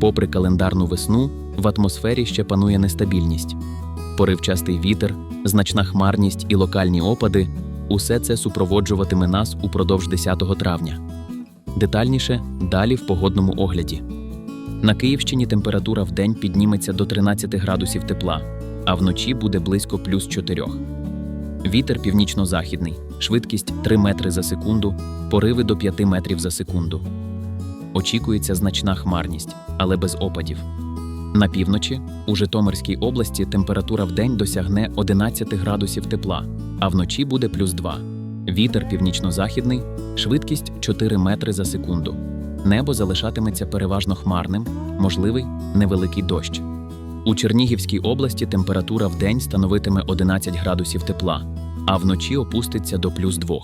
Попри календарну весну, в атмосфері ще панує нестабільність. Поривчастий вітер, значна хмарність і локальні опади усе це супроводжуватиме нас упродовж 10 травня. Детальніше далі в погодному огляді. На Київщині температура в день підніметься до 13 градусів тепла, а вночі буде близько плюс 4. Вітер північно-західний, швидкість 3 метри за секунду, пориви до 5 метрів за секунду. Очікується значна хмарність, але без опадів. На півночі у Житомирській області температура в день досягне 11 градусів тепла, а вночі буде плюс 2. Вітер північно-західний, швидкість 4 метри за секунду. Небо залишатиметься переважно хмарним, можливий невеликий дощ. У Чернігівській області температура в день становитиме 11 градусів тепла, а вночі опуститься до плюс 2.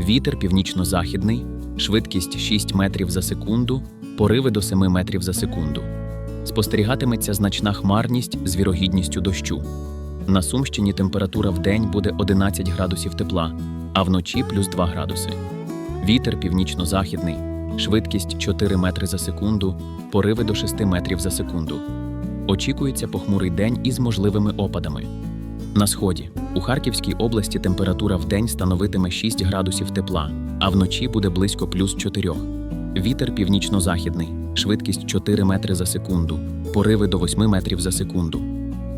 Вітер північно-західний, швидкість 6 метрів за секунду, пориви до 7 метрів за секунду. Спостерігатиметься значна хмарність з вірогідністю дощу. На Сумщині температура в день буде 11 градусів тепла, а вночі плюс 2 градуси. Вітер північно-західний, швидкість 4 метри за секунду, пориви до 6 метрів за секунду. Очікується похмурий день із можливими опадами. На сході у Харківській області температура в день становитиме 6 градусів тепла, а вночі буде близько плюс 4. Вітер північно-західний, швидкість 4 метри за секунду, пориви до 8 метрів за секунду.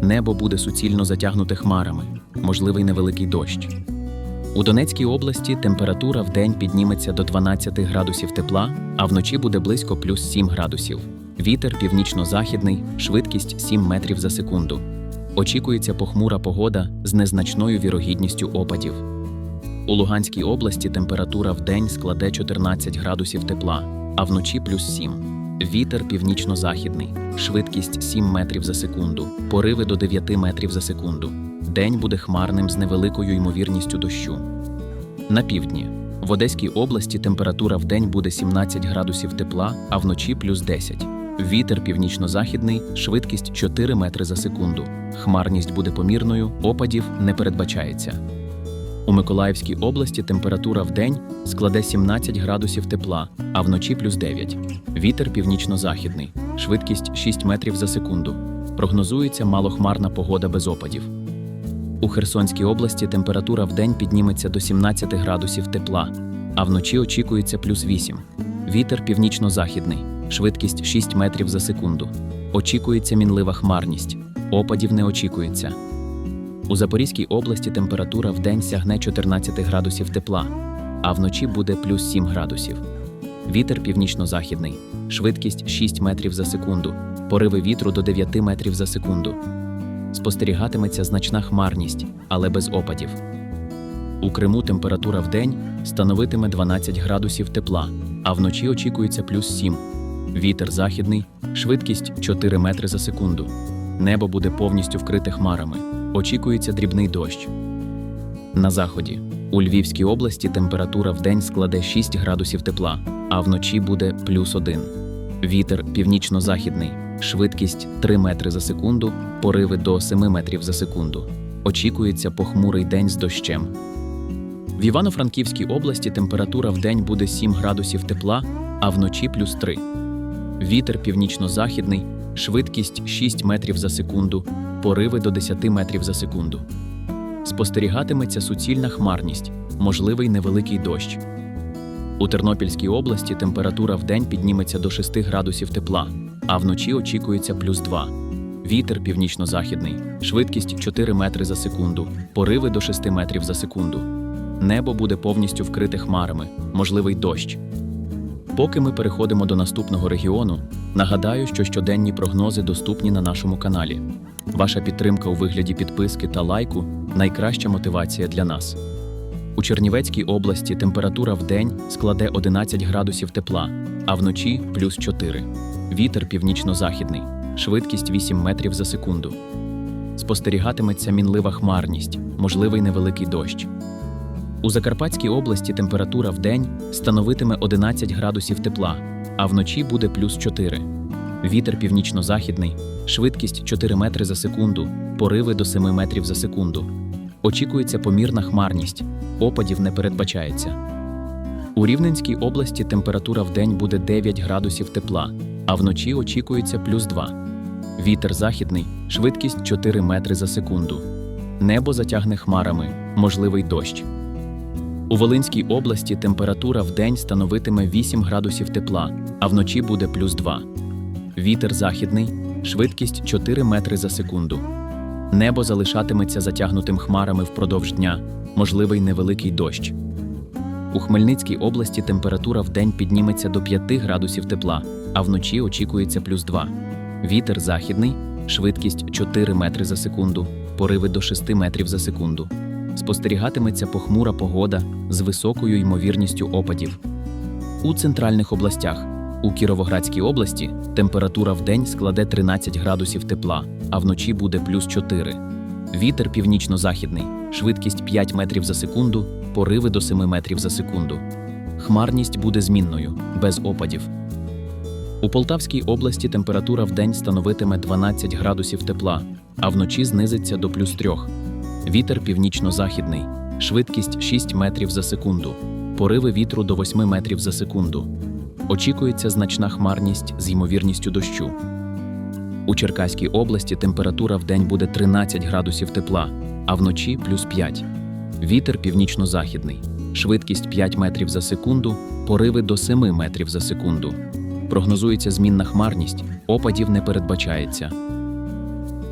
Небо буде суцільно затягнуте хмарами, можливий невеликий дощ. У Донецькій області температура в день підніметься до 12 градусів тепла, а вночі буде близько плюс 7 градусів. Вітер північно-західний, швидкість 7 метрів за секунду. Очікується похмура погода з незначною вірогідністю опадів. У Луганській області температура в день складе 14 градусів тепла, а вночі плюс 7. Вітер північно-західний, швидкість 7 метрів за секунду, пориви до 9 метрів за секунду. День буде хмарним з невеликою ймовірністю дощу. На півдні в Одеській області температура в день буде 17 градусів тепла, а вночі плюс 10. Вітер північно-західний, швидкість 4 метри за секунду. Хмарність буде помірною, опадів не передбачається. У Миколаївській області температура в день складе 17 градусів тепла, а вночі плюс 9. Вітер північно-західний, швидкість 6 метрів за секунду. Прогнозується малохмарна погода без опадів. У Херсонській області температура в день підніметься до 17 градусів тепла, а вночі очікується плюс 8. Вітер північно-західний, швидкість 6 метрів за секунду. Очікується мінлива хмарність. Опадів не очікується. У Запорізькій області температура в день сягне 14 градусів тепла, а вночі буде плюс 7 градусів. Вітер північно-західний, швидкість 6 метрів за секунду, пориви вітру до 9 метрів за секунду. Спостерігатиметься значна хмарність, але без опадів. У Криму температура в день становитиме 12 градусів тепла, а вночі очікується плюс 7. Вітер західний, швидкість 4 метри за секунду. Небо буде повністю вкрите хмарами. Очікується дрібний дощ. На заході у Львівській області температура в день складе 6 градусів тепла, а вночі буде плюс 1. Вітер північно-західний, швидкість 3 метри за секунду, пориви до 7 метрів за секунду. Очікується похмурий день з дощем. В Івано-Франківській області температура в день буде 7 градусів тепла, а вночі плюс 3. Вітер північно-західний, швидкість 6 метрів за секунду, пориви до 10 метрів за секунду. Спостерігатиметься суцільна хмарність, можливий невеликий дощ. У Тернопільській області температура в день підніметься до 6 градусів тепла, а вночі очікується плюс 2. Вітер північно-західний, швидкість 4 метри за секунду, пориви до 6 метрів за секунду. Небо буде повністю вкрите хмарами, можливий дощ. Поки ми переходимо до наступного регіону, нагадаю, що щоденні прогнози доступні на нашому каналі. Ваша підтримка у вигляді підписки та лайку найкраща мотивація для нас. У Чернівецькій області температура в день складе 11 градусів тепла, а вночі плюс 4. Вітер північно-західний, швидкість 8 метрів за секунду. Спостерігатиметься мінлива хмарність, можливий невеликий дощ. У Закарпатській області температура в день становитиме 11 градусів тепла, а вночі буде плюс 4. Вітер північно-західний, швидкість 4 метри за секунду, пориви до 7 метрів за секунду. Очікується помірна хмарність, опадів не передбачається. У Рівненській області температура в день буде 9 градусів тепла, а вночі очікується плюс 2. Вітер західний, швидкість 4 метри за секунду. Небо затягне хмарами, можливий дощ. У Волинській області температура вдень становитиме 8 градусів тепла, а вночі буде плюс 2. Вітер західний, швидкість 4 метри за секунду. Небо залишатиметься затягнутим хмарами впродовж дня, можливий невеликий дощ. У Хмельницькій області температура вдень підніметься до 5 градусів тепла, а вночі очікується плюс 2. Вітер західний, швидкість 4 метри за секунду, пориви до 6 метрів за секунду. Спостерігатиметься похмура погода з високою ймовірністю опадів. У центральних областях у Кіровоградській області температура вдень складе 13 градусів тепла, а вночі буде плюс 4. Вітер північно-західний, швидкість 5 метрів за секунду, пориви до 7 метрів за секунду. Хмарність буде змінною, без опадів. У Полтавській області температура вдень становитиме 12 градусів тепла, а вночі знизиться до плюс 3. Вітер північно-західний, швидкість 6 метрів за секунду, пориви вітру до 8 метрів за секунду. Очікується значна хмарність з ймовірністю дощу. У Черкаській області температура вдень буде 13 градусів тепла, а вночі плюс 5. Вітер північно-західний, швидкість 5 метрів за секунду, пориви до 7 метрів за секунду. Прогнозується змінна хмарність, опадів не передбачається.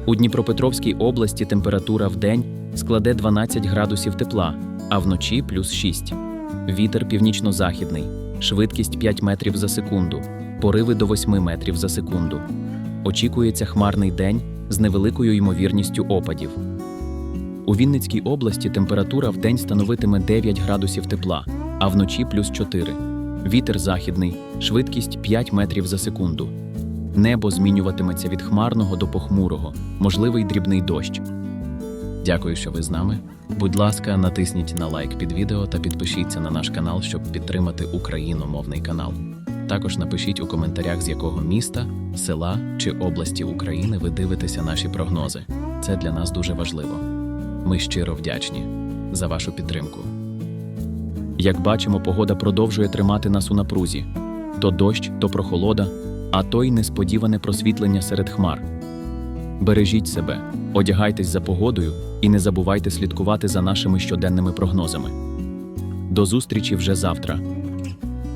У Дніпропетровській області температура вдень складе 12 градусів тепла, а вночі плюс 6. Вітер північно-західний, швидкість 5 метрів за секунду, пориви до 8 метрів за секунду. Очікується хмарний день з невеликою ймовірністю опадів. У Вінницькій області температура вдень становитиме 9 градусів тепла, а вночі плюс 4. Вітер західний, швидкість 5 метрів за секунду. Небо змінюватиметься від хмарного до похмурого, можливий дрібний дощ. Дякую, що ви з нами. Будь ласка, натисніть на лайк під відео та підпишіться на наш канал, щоб підтримати україномовний канал. Також напишіть у коментарях, з якого міста, села чи області України ви дивитеся наші прогнози. Це для нас дуже важливо. Ми щиро вдячні за вашу підтримку. Як бачимо, погода продовжує тримати нас у напрузі: то дощ, то прохолода, а то й несподіване просвітлення серед хмар. Бережіть себе, одягайтесь за погодою і не забувайте слідкувати за нашими щоденними прогнозами. До зустрічі вже завтра.